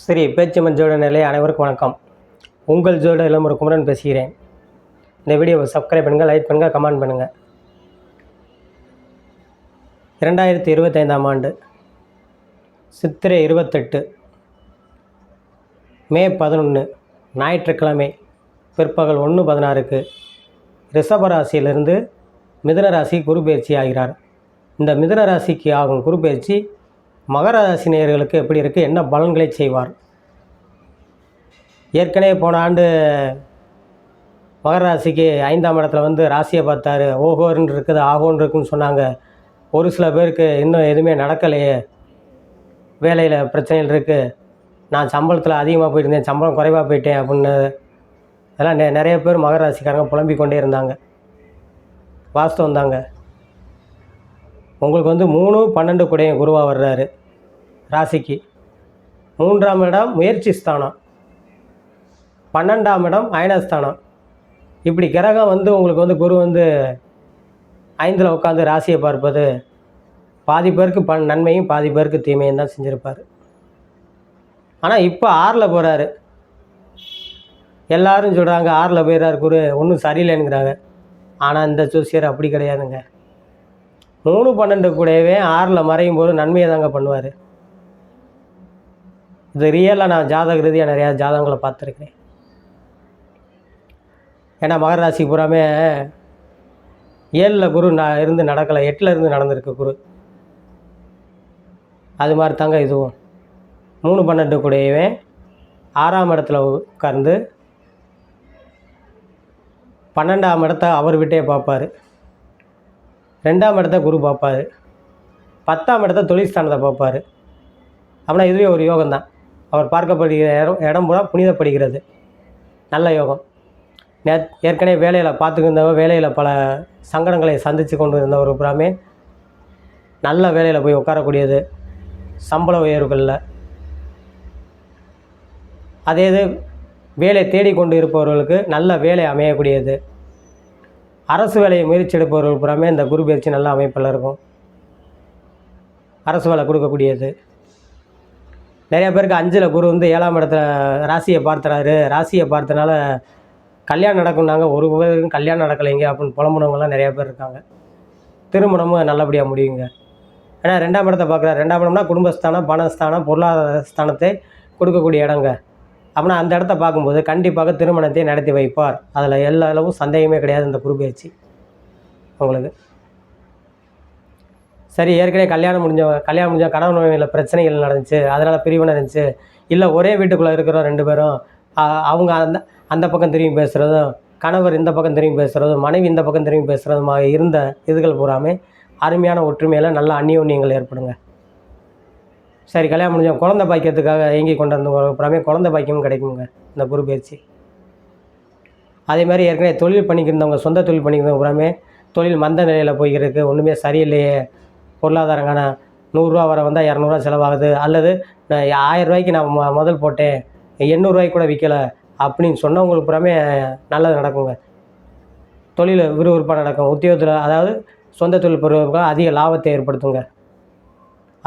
ஸ்ரீ பேச்சம்மன் ஜோட நிலை அனைவருக்கும் வணக்கம். உங்கள் ஜோட இளமுறை குமரன் பேசுகிறேன். இந்த வீடியோவை சப்ஸ்கிரைப் பண்ணுங்கள் லைக் பண்ணுங்கள் கமெண்ட் பண்ணுங்கள் இரண்டாயிரத்தி இருபத்தைந்தாம் ஆண்டு சித்திரை இருபத்தெட்டு மே பதினொன்று ஞாயிற்றுக்கிழமை பிற்பகல் ஒன்று பதினாறுக்கு ரிஷபராசியிலிருந்து ராசியிலிருந்து ராசி குரு பயிற்சி ஆகிறார். இந்த மிதுன ராசிக்கு ஆகும் குரு பயிற்சி மகர ராசி எப்படி இருக்குது என்ன பலன்களை செய்வார்? ஏற்கனவே போன ஆண்டு மகர ராசிக்கு ஐந்தாம் இடத்துல வந்து ராசியை பார்த்தாரு. ஓஹோன்னு இருக்குது ஆகோன்னு இருக்குன்னு சொன்னாங்க. ஒரு சில பேருக்கு இன்னும் எதுவுமே நடக்கலையே. வேலையில் பிரச்சனைகள் இருக்குது நான் சம்பளத்தில் அதிகமாக போயிருந்தேன் சம்பளம் குறைவாக போயிட்டேன் அப்படின்னு அதெல்லாம் நெ நிறைய பேர் மகர ராசிக்காரங்க புலம்பிக் கொண்டே இருந்தாங்க. வாஸ்தவம் தாங்க உங்களுக்கு வந்து மூணு பன்னெண்டு கூடைய குருவாக வர்றாரு. ராசிக்கு. மூன்றாம் இடம் முயற்சி ஸ்தானம். பன்னெண்டாம் இடம் அயனஸ்தானம் இப்படி கிரகம் வந்து உங்களுக்கு வந்து குரு வந்து ஐந்தில் உட்காந்து ராசியை பார்ப்பது பாதி பேருக்கு ப நன்மையும் பாதி பேருக்கு தீமையும் தான் செஞ்சுருப்பார். ஆனால் இப்போ ஆறில் போகிறாரு எல்லாரும் சொல்கிறாங்க ஆறில் போயிடுறாரு குரு ஒன்றும் சரியில்லைங்கிறாங்க ஆனால் இந்த ஜோசியர் அப்படி கிடையாதுங்க. மூணு பன்னெண்டு கூடவே ஆறில் மறையும் போது நன்மையை தாங்க பண்ணுவார். இது ரியலாக நான் ஜாதக ரீதியாக நிறையா ஜாதகங்களை பார்த்துருக்கேன் ஏன்னா மகர ராசி பூராமே ஏழில் குரு நான் இருந்து நடக்கலை எட்டில் இருந்து நடந்திருக்கு குரு. அது மாதிரி தாங்க இதுவும். மூணு பன்னெண்டு கூடவே ஆறாம் இடத்துல உட்கார்ந்து பன்னெண்டாம் இடத்த அவர் விட்டே பார்ப்பார். ரெண்டாம் இடத்த குரு பார்ப்பார். பத்தாம் இடத்த தொழில் ஸ்தானத்தை பார்ப்பார். அப்படின்னா இதுவே ஒரு யோகம் தான் அவர் பார்க்கப்படுகிற இடம் இடம் பூரா புனிதப்படுகிறது. நல்ல யோகம். நே ஏற்கனவே வேலையில் பார்த்துக்கிருந்தவர் வேலையில் பல சங்கடங்களை சந்தித்து கொண்டு இருந்தவர் புறாமே நல்ல வேலையில் போய் உட்காரக்கூடியது. சம்பள உயர்வுகளில். அதே இது வேலை தேடிக்கொண்டு இருப்பவர்களுக்கு நல்ல வேலை அமையக்கூடியது. அரசு வேலையை முயற்சி எடுப்பவர்கள் புறாமே இந்த குரு பயிற்சி நல்ல அமைப்பில் இருக்கும். அரசு வேலை கொடுக்கக்கூடியது. நிறைய பேருக்கு அஞ்சில் குரு வந்து ஏழாம் இடத்துல ராசியை பார்த்துறாரு. ராசியை பார்த்தனால கல்யாணம் நடக்கும்னாங்க. ஒரு பேருக்கும் கல்யாணம் நடக்கலைங்க அப்படின்னு புலம்புனவங்கலாம் நிறையா பேர் இருக்காங்க. திருமணமும் நல்லபடியாக முடியுங்க. ஏன்னா ரெண்டாம் இடத்தை பார்க்குறாரு. ரெண்டாம் இடம்னா குடும்பஸ்தானம் பணஸ்தானம் பொருளாதார ஸ்தானத்தை கொடுக்கக்கூடிய இடங்க. அப்படின்னா அந்த இடத்த பார்க்கும்போது கண்டிப்பாக திருமணத்தை நடத்தி வைப்பார். அதில் எல்லா அளவும் சந்தேகமே கிடையாது. இந்த குரு பயிற்சி. உங்களுக்கு? சரி ஏற்கனவே கல்யாணம் முடிஞ்சவங்க கல்யாணம் முடிஞ்ச கணவன் மனைவியில் பிரச்சனைகள் நடந்துச்சு. அதனால் பிரிவினை இருந்துச்சு இல்லை ஒரே வீட்டுக்குள்ளே இருக்கிறோம் ரெண்டு பேரும். அவங்க அந்த அந்த பக்கம் திரும்பி பேசுகிறதும் கணவர் இந்த பக்கம் திரும்பி பேசுகிறதும் மனைவி இந்த பக்கம் திரும்பி பேசுகிறதுமாக இருந்த இதுகள் பூராமே அருமையான ஒற்றுமையில் நல்ல அந்நியோன்யங்கள் ஏற்படுங்க. சரி கல்யாணம் முடிஞ்ச குழந்தை பாக்கியத்துக்காக ஏங்கி கொண்டு வந்து அப்புறமே குழந்தை பாக்கியமும் கிடைக்குங்க இந்த குரு பயிற்சி. அதே மாதிரி ஏற்கனவே தொழில் பண்ணிக்கிருந்தவங்க சொந்த தொழில் பண்ணிக்கிறவங்க அப்புறமே தொழில் மந்த நிலையில் போய்கிருக்கு ஒன்றுமே சரியில்லையே. பொருளாதாரங்கான நூறுரூவா வர வந்தால் இரநூறுவா செலவாகுது. அல்லது நான் ஆயிரம் ரூபாய்க்கு நான் முதல் போட்டேன். எண்ணூறுரூவாய்க்கு கூட விற்கலை அப்படின்னு சொன்னவங்களுக்கு புறமே நல்லது நடக்குங்க. தொழில் விறுவிறுப்பாக நடக்கும். உத்தியோகத்தில் அதாவது சொந்த தொழில் பொறுப்பாக அதிக லாபத்தை ஏற்படுத்துங்க.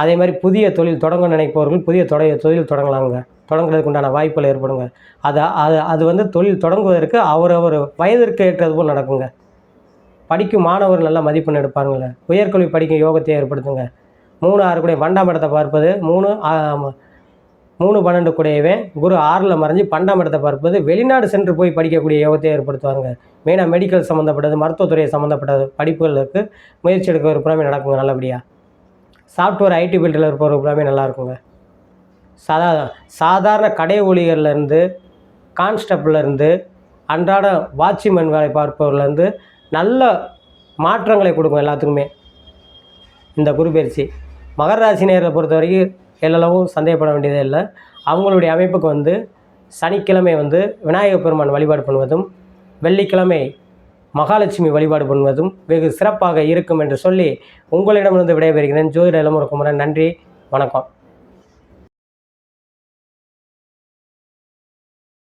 அதே மாதிரி புதிய தொழில் தொடங்க நினைப்பவர்கள் புதிய தொட தொழில் தொடங்கலாங்க. தொடங்குறதுக்கு உண்டான வாய்ப்புகள் ஏற்படுங்க. அது அது அது வந்து தொழில் தொடங்குவதற்கு அவரவர் வயதிற்கு ஏற்றது போல் நடக்குங்க. படிக்கும் மாணவர்கள் நல்லா மதிப்பெண் எடுப்பாங்கல்ல உயர்கல்வி படிக்கும் யோகத்தை ஏற்படுத்துங்க. மூணு ஆறு கூட பன்னெண்டாம் இடத்தை பார்ப்பது மூணு மூணு பன்னெண்டு கூடையவே குரு ஆறில் மறைஞ்சு பன்னெண்டாம் இடத்தை பார்ப்பது வெளிநாடு சென்று போய் படிக்கக்கூடிய யோகத்தை ஏற்படுத்துவாங்க. மெயினாக மெடிக்கல் சம்மந்தப்பட்டது மருத்துவத்துறையை சம்மந்தப்பட்டது படிப்புகளுக்கு முயற்சி எடுக்க ஒரு புறமே நடக்குங்க நல்லபடியாக சாஃப்ட்வேர் ஐடி ஃபீல்டில் இருப்பவர் புறமே நல்லா இருக்குங்க சாதா சாதாரண கடை ஊழியர்லேருந்து கான்ஸ்டபிள்லேருந்து அன்றாட வாட்ச்மேன் வேலை பார்ப்பவர்லேருந்து நல்ல மாற்றங்களை கொடுக்கும் எல்லாத்துக்குமே. இந்த குருபெயர்ச்சி மகர ராசி நேரை பொறுத்த வரைக்கும் எல்லளவும் சந்தேகப்பட வேண்டியதே இல்லை. அவங்களுடைய அமைப்புக்கு வந்து சனிக்கிழமை வந்து விநாயகப் பெருமான் வழிபாடு பண்ணுவதும் வெள்ளிக்கிழமை மகாலட்சுமி வழிபாடு பண்ணுவதும் வெகு சிறப்பாக இருக்கும் என்று சொல்லி உங்களிடமிருந்து விடைபெறுகிறேன். ஜோதிட இளமுறை குமரன் நன்றி வணக்கம்.